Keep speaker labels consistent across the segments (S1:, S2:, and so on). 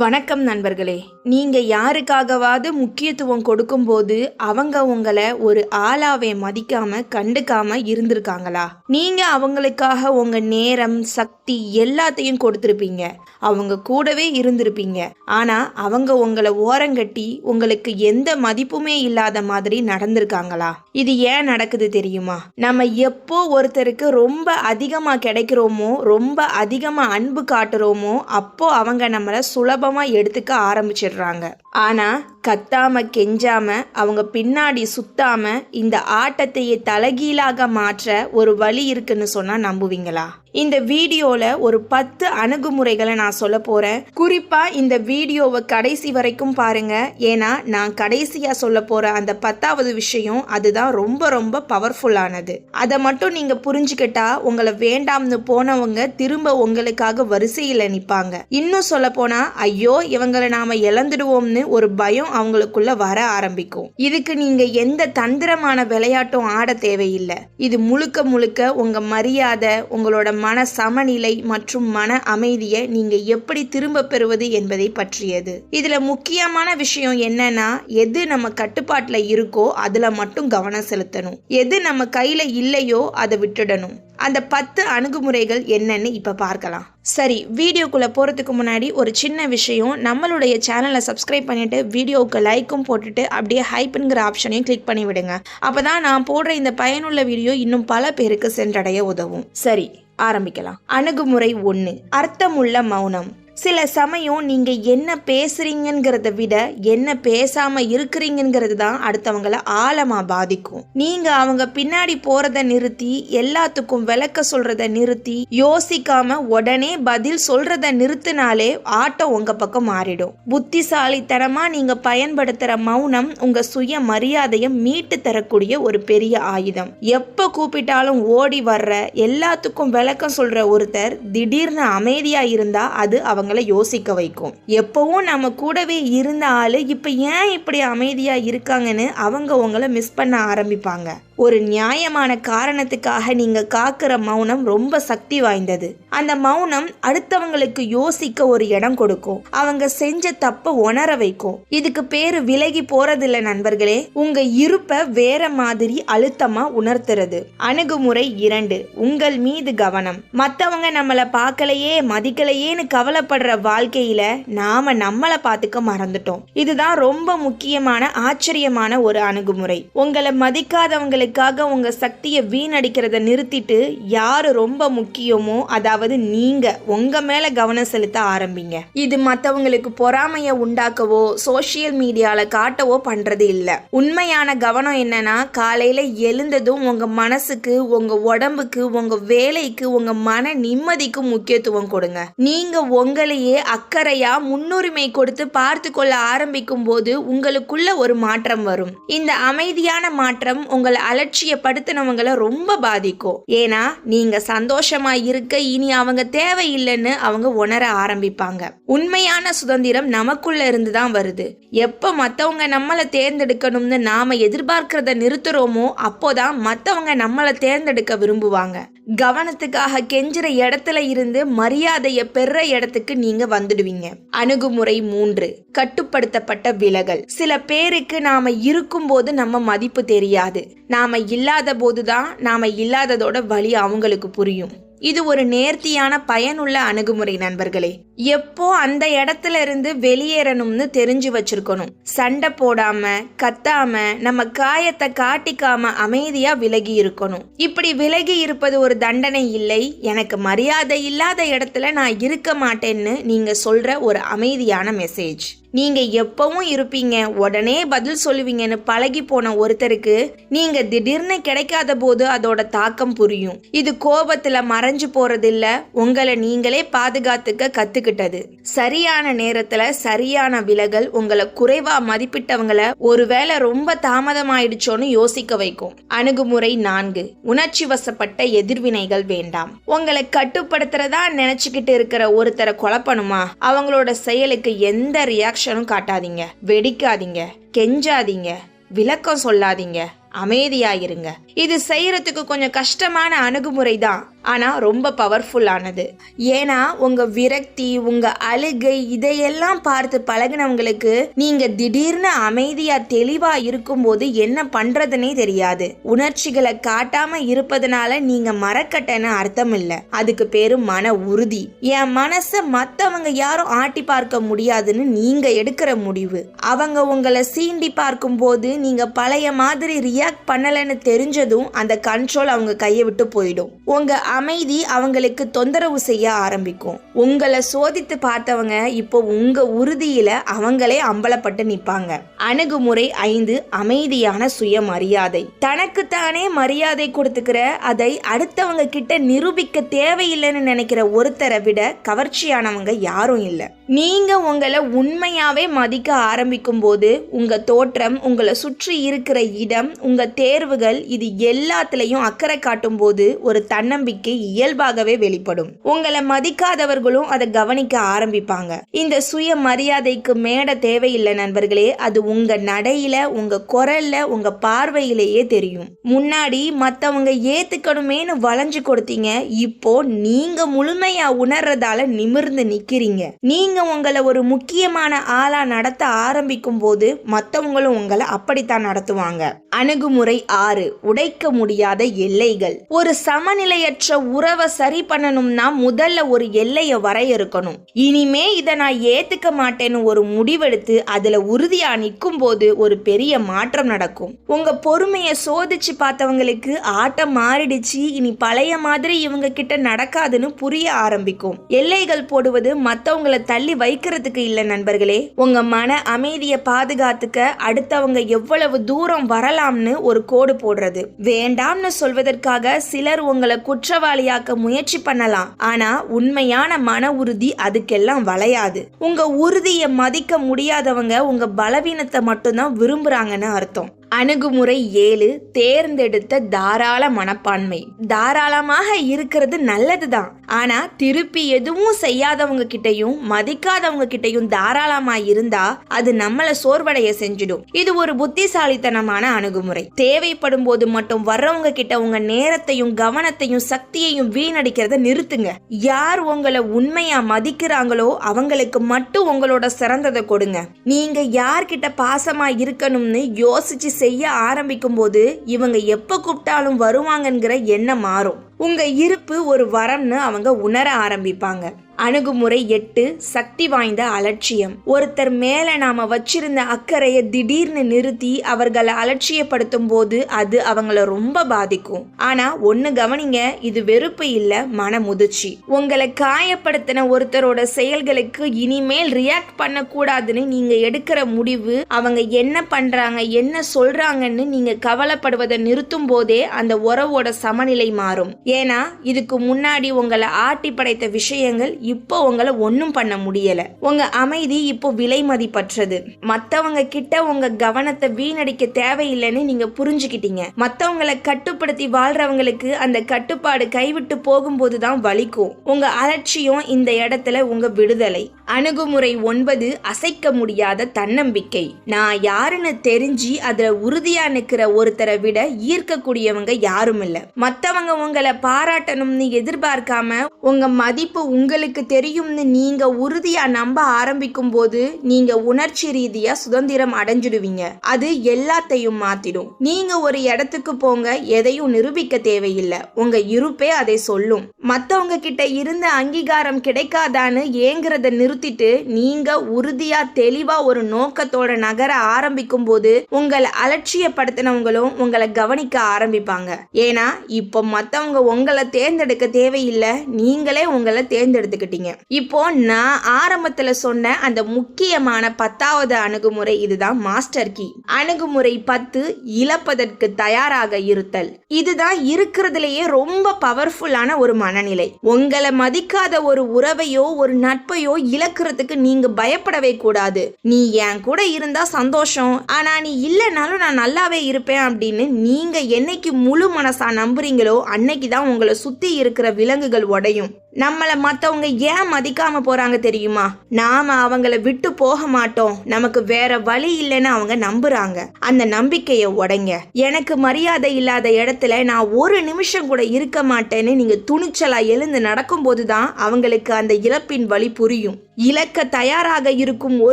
S1: வணக்கம் நண்பர்களே. நீங்கள் யாருக்காகவாவது முக்கியத்துவம் கொடுக்கும்போது அவங்க உங்களை ஒரு ஆளாவே மதிக்காம கண்டுக்காம இருந்திருக்காங்களா? நீங்க அவங்களுக்காக உங்க நேரம் சக்தி எல்லாத்தையும் கொடுத்துருப்பீங்க. அவங்க கூடவே இருந்திருப்பீங்க. ஆனா அவங்க உங்களை ஓரங்கட்டி உங்களுக்கு எந்த மதிப்புமே இல்லாத மாதிரி நடந்திருக்காங்களா? இது ஏன் நடக்குது தெரியுமா? நம்ம எப்போ ஒருத்தருக்கு ரொம்ப அதிகமா கிடைக்கிறோமோ ரொம்ப அதிகமா அன்பு காட்டுறோமோ அப்போ அவங்க நம்மளை சுலபமா எடுத்துக்க ஆரம்பிச்சிடுறாங்க. ஆனா கத்தாம கெஞ்சாம அவங்க பின்னாடி சுத்தாம இந்த ஆட்டத்தையே தலைகீழாக மாற்ற ஒரு வழி இருக்குன்னு சொன்னா நம்புவீங்களா? இந்த வீடியோல ஒரு பத்து அணுகுமுறைகளை நான் சொல்ல போறேன். குறிப்பா இந்த வீடியோவை கடைசி வரைக்கும் பாருங்க. ஏன்னா நான் கடைசியா சொல்ல போற அந்த பத்தாவது விஷயம் அதுதான் ரொம்ப ரொம்ப பவர்ஃபுல்லானது அதை மட்டும் நீங்க புரிஞ்சுக்கிட்டா உங்களை வேண்டாம்னு போனவங்க திரும்ப உங்களுக்காக வரிசையில நிப்பாங்க. இன்னும் சொல்ல போனா ஐயோ இவங்களை நாம இழந்துடுவோம்னு ஒரு பயம் அவங்களுக்குள்ள வர ஆரம்பிக்கும். இதுக்கு நீங்க எந்த தந்திரமான விளையாட்டும் ஆட தேவையில்லை. இது முழுக்க முழுக்க உங்க மரியாதை உங்களோட மன சமநிலை மற்றும் மன அமைதியை நீங்க எப்படி திரும்ப பெறுவது என்பதை பற்றியது. இதுல முக்கியமான விஷயம் என்னன்னா எது நம்ம கட்டுப்பாட்டுல இருக்கோ அதுல மட்டும் கவனம் செலுத்தணும். எது நம்ம கையில இல்லையோ அதை விட்டுடணும். அந்த பத்து அணுகுமுறைகள் என்னன்னு இப்ப பார்க்கலாம். சரி வீடியோக்குள்ள போறதுக்கு முன்னாடி ஒரு சின்ன விஷயம். நம்மளுடைய சேனலை சப்ஸ்கிரைப் பண்ணிட்டு வீடியோவுக்கு லைக்கும் போட்டுட்டு அப்படியே ஹைப்புங்கிற ஆப்ஷனையும் கிளிக் பண்ணி விடுங்க அப்பதான் நான் போடுற இந்த பயனுள்ள வீடியோ இன்னும் பல பேருக்கு சென்றடைய உதவும். சரி ஆரம்பிக்கலாம். அணுகுமுறை ஒன்று அர்த்தமுள்ள மௌனம். சில சமயம் நீங்கள் என்ன பேசுறீங்கிறத விட என்ன பேசாமல் இருக்கிறீங்கிறது தான் அடுத்தவங்கள ஆழமாக பாதிக்கும். நீங்கள் அவங்க பின்னாடி போகிறத நிறுத்தி எல்லாத்துக்கும் விளக்க சொல்கிறத நிறுத்தி யோசிக்காம உடனே பதில் சொல்கிறத நிறுத்தினாலே ஆட்டம் உங்கள் பக்கம் மாறிடும். புத்திசாலித்தனமாக நீங்கள் பயன்படுத்துகிற மௌனம் உங்கள் சுய மரியாதையை மீட்டு தரக்கூடிய ஒரு பெரிய ஆயுதம். எப்போ கூப்பிட்டாலும் ஓடி வர்ற எல்லாத்துக்கும் விளக்கம் சொல்கிற ஒருத்தர் திடீர்னு அமைதியாக இருந்தால் அது அவங்க விஷயங்களை யோசிக்க வைக்கும். எப்பவும் நம்ம கூடவே இருந்த ஆளு இப்ப ஏன் இப்படி அமைதியா இருக்காங்கன்னு அவங்க உங்களை மிஸ் பண்ண ஆரம்பிப்பாங்க. ஒரு நியாயமான காரணத்துக்காக நீங்க காக்கிற மௌனம் ரொம்ப சக்தி வாய்ந்தது. அந்த மௌனம் அடுத்தவங்களுக்கு யோசிக்க ஒரு இடம் கொடுக்கும். அவங்க செஞ்ச தப்ப உணர வைக்கும். இதுக்கு பேரு விலகி போறதில்ல நண்பர்களே. உங்க இருப்ப வேற மாதிரி அழுத்தமா உணர்த்துறது. அணுகுமுறை இரண்டு உங்கள் மீது கவனம். மத்தவங்க நம்மள பார்க்கலையே மதிக்கலையேன்னு கவலைப்படுற வாழ்க்கையில நாம நம்மளை பார்த்துக்க மறந்துட்டோம். இதுதான் ரொம்ப முக்கியமான ஆச்சரியமான ஒரு அணுகுமுறை. உங்களை மதிக்காதவங்களுக்கு அதுக்காக உங்கள் சக்தியை வீணடிக்கிறத நிறுத்திட்டு யார் ரொம்ப முக்கியமோ அதாவது நீங்கள் உங்கள் மேலே கவனம் செலுத்த ஆரம்பிங்க. இது மற்றவங்களுக்கு பொறாமையை உண்டாக்கவோ சோஷியல் மீடியாவில் காட்டவோ பண்ணுறது இல்லை. உண்மையான கவனம் என்னன்னா காலையில் எழுந்ததும் உங்கள் மனசுக்கு உங்கள் உடம்புக்கு உங்கள் வேலைக்கு உங்கள் மன நிம்மதிக்கு முக்கியத்துவம் கொடுங்க. நீங்கள் உங்களையே அக்கறையாக முன்னுரிமை கொடுத்து பார்த்து கொள்ள ஆரம்பிக்கும் போது உங்களுக்குள்ள ஒரு மாற்றம் வரும். இந்த அமைதியான மாற்றம் உங்களை அலட்சியப்படுத்தினவங்களை ரொம்ப பாதிக்கும். ஏன்னா நீங்க சந்தோஷமா இருக்க இனி அவங்க தேவையில்லைன்னு அவங்க உணர ஆரம்பிப்பாங்க. உண்மையான சுதந்திரம் நமக்குள்ள இருந்து தான் வருது. எப்ப மத்தவங்க நம்மளை தேர்ந்தெடுக்கணும்னு நாம எதிர்பார்க்கிறத நிறுத்துறோமோ அப்போதான் மத்தவங்க நம்மளை தேர்ந்தெடுக்க விரும்புவாங்க. கவனத்துக்காக கெஞ்சுற இடத்துல இருந்து மரியாதையை பெற இடத்துக்கு நீங்க வந்துடுவீங்க. அணுகுமுறை மூன்று கட்டுப்படுத்தப்பட்ட விலகல். சில பேருக்கு நாம இருக்கும்போது நம்ம மதிப்பு தெரியாது. நாம இல்லாத போது தான் நாம இல்லாததோட வழி அவங்களுக்கு புரியும். இது ஒரு நேர்த்தியான பயனுள்ள அணுகுமுறை நண்பர்களே. எப்போ அந்த இடத்துல இருந்து வெளியேறணும்னு தெரிஞ்சு வச்சிருக்கணும். சண்டை போடாம கத்தாம நம்ம காயத்தை காட்டிக்காம அமைதியா விலகி இருக்கணும். இப்படி விலகி இருப்பது ஒரு தண்டனை இல்லை. எனக்கு மரியாதை இல்லாத இடத்துல நான் இருக்க மாட்டேன்னு நீங்க சொல்ற ஒரு அமைதியான மெசேஜ் நீங்கள் எப்பவும் இருப்பீங்க. உடனே பதில் சொல்லுவீங்கன்னு பழகி போன ஒருத்தருக்கு நீங்கள் திடீர்னு கிடைக்காத போது அதோட தாக்கம் புரியும். இது கோபத்தில் மறைஞ்சு போறதில்ல. உங்களை நீங்களே பாதுகாத்துக்க கத்துக்கிட்டது. சரியான நேரத்துல சரியான விலகல் உங்களை குறைவா மதிப்பிட்டவங்கள ஒருவேளை ரொம்ப தாமதமாயிடுச்சோன்னு யோசிக்க வைக்கும். அணுகுமுறை நான்கு. உணர்ச்சி வசப்பட்ட எதிர்வினைகள் வேண்டாம். உங்களை கட்டுப்படுத்துறதா நினச்சிக்கிட்டு இருக்கிற ஒருத்தரை குழப்பணுமா அவங்களோட செயலுக்கு எந்த ரியாக்ஷனும் காட்டாதீங்க. வெடிக்காதீங்க. கெஞ்சாதீங்க. விளக்கம் சொல்லாதீங்க. அமைதியாயிருங்க. இது செய்யறதுக்கு கொஞ்சம் கஷ்டமான அணுகுமுறை தான் ஆனா ரொம்ப பவர்ஃபுல்லானது ஏன்னா உங்க விரக்தி உங்க அழுகை இதையெல்லாம் பார்த்து பழகினவங்களுக்கு நீங்க திடீர்னு அமைதியா தெளிவா இருக்கும்போது என்ன பண்றதுன்னே தெரியாது. உணர்ச்சிகளை காட்டாம இருப்பதனால நீங்க மறக்கட்டன்னு அர்த்தம் இல்ல அதுக்கு பேரு மன உறுதி. என் மனச மத்தவங்க யாரும் ஆட்டி பார்க்க முடியாதுன்னு நீங்க எடுக்கிற முடிவு. அவங்க உங்களை சீண்டி பார்க்கும்போது நீங்க பழைய மாதிரி ரியாக்ட் பண்ணலைன்னு தெரிஞ்சதும் அந்த கண்ட்ரோல் அவங்க கையை விட்டு போயிடும். உங்க அமைதி அவங்களுக்கு தொந்தரவு செய்ய ஆரம்பிக்கும். உங்களை சோதித்து பார்த்தவங்க இப்போ உங்க உறுதியில அவங்களே அம்பலப்பட்டு நிற்பாங்க அணுகுமுறை ஐந்து அமைதியான சுயமரியாதை. தனக்குத்தானே மரியாதை கொடுத்துக்கிற அதை அடுத்தவங்க கிட்ட நிரூபிக்க தேவையில்லைன்னு நினைக்கிற ஒருத்தரை விட கவர்ச்சியானவங்க யாரும் இல்லை. நீங்கள் உங்களை உண்மையாகவே மதிக்க ஆரம்பிக்கும் போது உங்கள் தோற்றம் உங்களை சுற்றி இருக்கிற இடம் உங்கள் தேர்வுகள் இது எல்லாத்துலேயும் அக்கறை காட்டும் போது ஒரு தன்னம்பிக்கை இயல்பாகவே வெளிப்படும். உங்களை மதிக்காதவர்களும் அதை கவனிக்க ஆரம்பிப்பாங்க. இந்த சுய மரியாதைக்கு மேட தேவையில்லை நண்பர்களே அது உங்க நடையில உங்க குரல்ல உங்க பார்வையிலேயே தெரியும். முன்னாடி மத்தவங்க ஏத்துக்கணுமேனு வளைஞ்சு கொடுத்தீங்க இப்போ நீங்க முழுமையா உணர்றதால நிமிர்ந்து நிக்கிறீங்க. நீங்க உங்களை ஒரு முக்கியமான ஆளா நடத்த ஆரம்பிக்கும் போது மத்தவங்களும் உங்களை அப்படித்தான் நடத்துவாங்க. அணுகுமுறை ஆறு உடைக்க முடியாத எல்லைகள். ஒரு சமநிலையற்ற உறவை சரி பண்ணணும்னா முதல்ல ஒரு எல்லையை வரையறுக்கணும். இனிமே இதை நான் ஏத்துக்க மாட்டேன்னு ஒரு முடிவெடுத்து அதுல உறுதியா நிற்கும் போது ஒரு பெரிய மாற்றம் நடக்கும். உங்க பொறுமையை சோதிச்சு பார்த்தவங்களுக்கு ஆட்டம் மாறிடுச்சு. இனி பழைய மாதிரி இவங்க கிட்ட நடக்காதுன்னு புரிய ஆரம்பிக்கும். எல்லைகள் போடுவது மத்தவங்களை தள்ளி வைக்கிறதுக்கு இல்ல நண்பர்களே. உங்க மன அமைதியை பாதுகாத்துக்க அடுத்தவங்க எவ்வளவு தூரம் வரலாம்னு ஒரு கோடு போடுறது. வேண்டாம்னு சொல்வதற்காக சிலர் உங்களை குற்றவாளியாக்க முயற்சி பண்ணலாம். ஆனா உண்மையான மன உறுதி அதுக்கெல்லாம் வளையாது. உங்க உறுதியை மதிக்க முடியாதவங்க உங்க பலவீனத்தை மட்டும்தான் விரும்புறாங்கன்னு அர்த்தம். அணுகுமுறை ஏழு தேர்ந்தெடுத்த தாராள மனப்பான்மை. தாராளமாக இருக்கிறது நல்லதுதான். ஆனா திருப்பி எதுவும் செய்யாதவங்க கிட்டயும் மதிக்காதவங்க கிட்டையும் தாராளமா இருந்தா அது நம்மள சோர்வடைய செஞ்சிடும். இது ஒரு புத்திசாலித்தனமான அணுகுமுறை. தேவைப்படும் போது மட்டும் வர்றவங்க கிட்ட உங்க நேரத்தையும் கவனத்தையும் சக்தியையும் வீணடிக்கிறத நிறுத்துங்க. யார் உங்களை உண்மையா மதிக்கிறாங்களோ அவங்களுக்கு மட்டும் உங்களோட சிறந்ததை கொடுங்க. நீங்க யார்கிட்ட பாசமா இருக்கணும்னு யோசிச்சு செய்ய ஆரம்பிக்கும் போது இவங்க எப்ப கூப்பிட்டாலும் வருவாங்கங்கிற எண்ணம் மாறும். உங்க இருப்பு ஒரு வரம்னு அவங்க உணர ஆரம்பிப்பாங்க. அணுகுமுறை எட்டு சக்தி வாய்ந்த அலட்சியம். ஒருத்தர் மேல நாம வச்சிருந்த அக்கறையை திடீர்னு நிறுத்தி அவர்களை அலட்சியப்படுத்தும் போது அது அவங்கள ரொம்ப பாதிக்கும். ஆனா ஒண்ணு கவனிங்க இது வெறுப்பு இல்ல மன முதிர்ச்சி. உங்களை காயப்படுத்தின ஒருத்தரோட செயல்களுக்கு இனிமேல் ரியாக்ட் பண்ணக்கூடாதுன்னு நீங்க எடுக்கிற முடிவு அவங்க என்ன பண்றாங்க என்ன சொல்றாங்கன்னு நீங்க கவலைப்படுவதை நிறுத்தும் போதே அந்த உறவோட சமநிலை மாறும். ஏன்னா இதுக்கு முன்னாடி உங்களை ஆட்டி படைத்த விஷயங்கள் இப்போ உங்களை ஒன்றும் பண்ண முடியல. உங்க அமைதி இப்போ விலை மதிப்பற்றது. மத்தவங்க கிட்ட உங்க கவனத்தை வீணடிக்க தேவையில்லைன்னு நீங்க புரிஞ்சுக்கிட்டீங்க. மத்தவங்களை கட்டுப்படுத்தி வாழ்றவங்களுக்கு அந்த கட்டுப்பாடு கைவிட்டு போகும்போது தான் வலிக்கும். உங்க அலட்சியம் இந்த இடத்துல உங்க விடுதலை. அணுகுமுறை ஒன்பது அசைக்க முடியாத தன்னம்பிக்கை. நான் யாருன்னு தெரிஞ்சு அதுல உறுதியா நிக்கிற ஒருத்தரை விட ஈர்க்கக்கூடியவங்க யாரும் இல்ல மத்தவங்க உங்களை பாராட்டணும்னு எதிர்பார்க்காம உங்க மதிப்பு உங்களுக்கு தெரியும்னு நீங்க உறுதியா நம்ப ஆரம்பிக்கும் போது நீங்க உணர்ச்சி ரீதியா சுதந்திரம் அடைஞ்சிடுவீங்க. அது எல்லாத்தையும் மாத்திடும். நீங்க ஒரு இடத்துக்கு போங்க எதையும் நிரூபிக்க தேவையில்லை. உங்க இருப்பே அதை சொல்லும். மத்தவங்க கிட்ட இருந்த அங்கீகாரம் கிடைக்காதான்னு ஏங்குறத நிறுத்திட்டு நீங்க உறுதியா தெளிவா ஒரு நோக்கத்தோட நகர ஆரம்பிக்கும் போது உங்களை அலட்சியப்படுத்தினவங்களும் உங்களை கவனிக்க ஆரம்பிப்பாங்க. ஏன்னா இப்போ மத்தவங்க உங்களை தேர்ந்தெடுக்க தேவையில்லை. நீங்களே உங்களை தேர்ந்தெடுத்து தேர்ந்தெடுத்துக்கிட்டீங்க இப்போ நான் ஆரம்பத்துல சொன்ன அந்த முக்கியமான பத்தாவது அணுகுமுறை இதுதான் மாஸ்டர் கீ. அணுகுமுறை பத்து இழப்பதற்கு தயாராக இருத்தல். இதுதான் இருக்கிறதுலயே ரொம்ப பவர்ஃபுல்லான ஒரு மனநிலை. உங்களை மதிக்காத ஒரு உறவையோ ஒரு நட்பையோ இழக்கிறதுக்கு நீங்க பயப்படவே கூடாது. நீ என் கூட இருந்தா சந்தோஷம். ஆனா நீ இல்லைனாலும் நான் நல்லாவே இருப்பேன் அப்படின்னு நீங்க என்னைக்கு முழு மனசா நம்புறீங்களோ அன்னைக்கு தான் உங்களை சுத்தி இருக்கிற விலங்குகள் உடையும். நம்மளை மற்றவங்க ஏன் மதிக்காம போறாங்க தெரியுமா? நாம அவங்கள விட்டு போக மாட்டோம். நமக்கு வேற வழி இல்லைன்னு அவங்க நம்புறாங்க. அந்த நம்பிக்கையை உடைங்க. எனக்கு மரியாதை இல்லாத இடத்துல நான் ஒரு நிமிஷம் கூட இருக்க மாட்டேன்னு நீங்க துணிச்சலா எழுந்து நடக்கும்போது தான் அவங்களுக்கு அந்த இழப்பின் வழி புரியும். இழக்க தயாராக இருக்கும்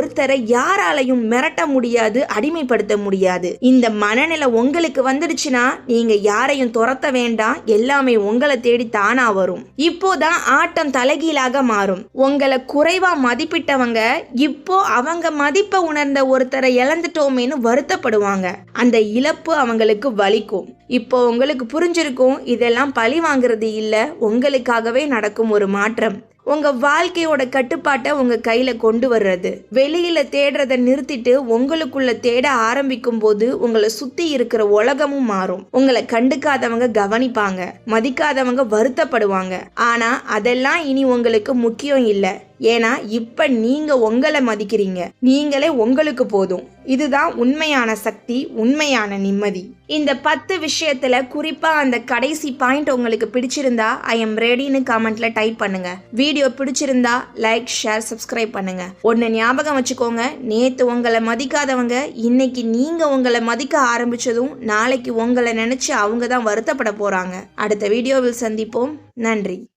S1: ஒருத்தரை யாராலையும் மிரட்ட முடியாது அடிமைப்படுத்த முடியாது. இந்த மனநிலை உங்களுக்கு வந்துடுச்சுன்னா நீங்க யாரையும் துரத்த வேண்டாம். எல்லாமே உங்களை தேடி தானா வரும். இப்போதான் ஆட்டம் தலைகீழாக மாறும். உங்களை குறைவா மதிப்பிட்டவங்க இப்போ அவங்க மதிப்பை உணர்ந்த ஒருத்தரை இழந்துட்டோமேன்னு வருத்தப்படுவாங்க. அந்த இழப்பு அவங்களுக்கு வலிக்கும். இப்போ உங்களுக்கு புரிஞ்சிருக்கும் இதெல்லாம் பழி வாங்குறது இல்ல உங்களுக்காகவே நடக்கும் ஒரு மாற்றம். உங்க வாழ்க்கையோட கட்டுப்பாட்டை உங்க கையில கொண்டு வர்றது. வெளியில தேடுறதை நிறுத்திட்டு உங்களுக்குள்ள தேட ஆரம்பிக்கும் போது உங்களை சுத்தி இருக்கிற உலகமும் மாறும். உங்களை கண்டுக்காதவங்க கவனிப்பாங்க. மதிக்காதவங்க வருத்தப்படுவாங்க. ஆனா அதெல்லாம் இனி உங்களுக்கு முக்கியம் இல்லை. ஏன்னா இப்ப நீங்க உங்களை மதிக்கிறீங்க. நீங்களே உங்களுக்கு போதும். இதுதான் உண்மையான சக்தி உண்மையான நிம்மதி. இந்த பத்து விஷயத்துல குறிப்பா அந்த கடைசி பாயிண்ட் உங்களுக்கு பிடிச்சிருந்தா ஐ எம் ரெடின்னு கமெண்ட்ல டைப் பண்ணுங்க. வீடியோ பிடிச்சிருந்தா லைக் ஷேர் சப்ஸ்கிரைப் பண்ணுங்க. ஒன்னு ஞாபகம் வச்சுக்கோங்க நேத்து உங்களை மதிக்காதவங்க இன்னைக்கு நீங்க உங்களை மதிக்க ஆரம்பிச்சதும் நாளைக்கு உங்களை நினைச்சு அவங்க தான் வருத்தப்பட போறாங்க. அடுத்த வீடியோவில் சந்திப்போம். நன்றி.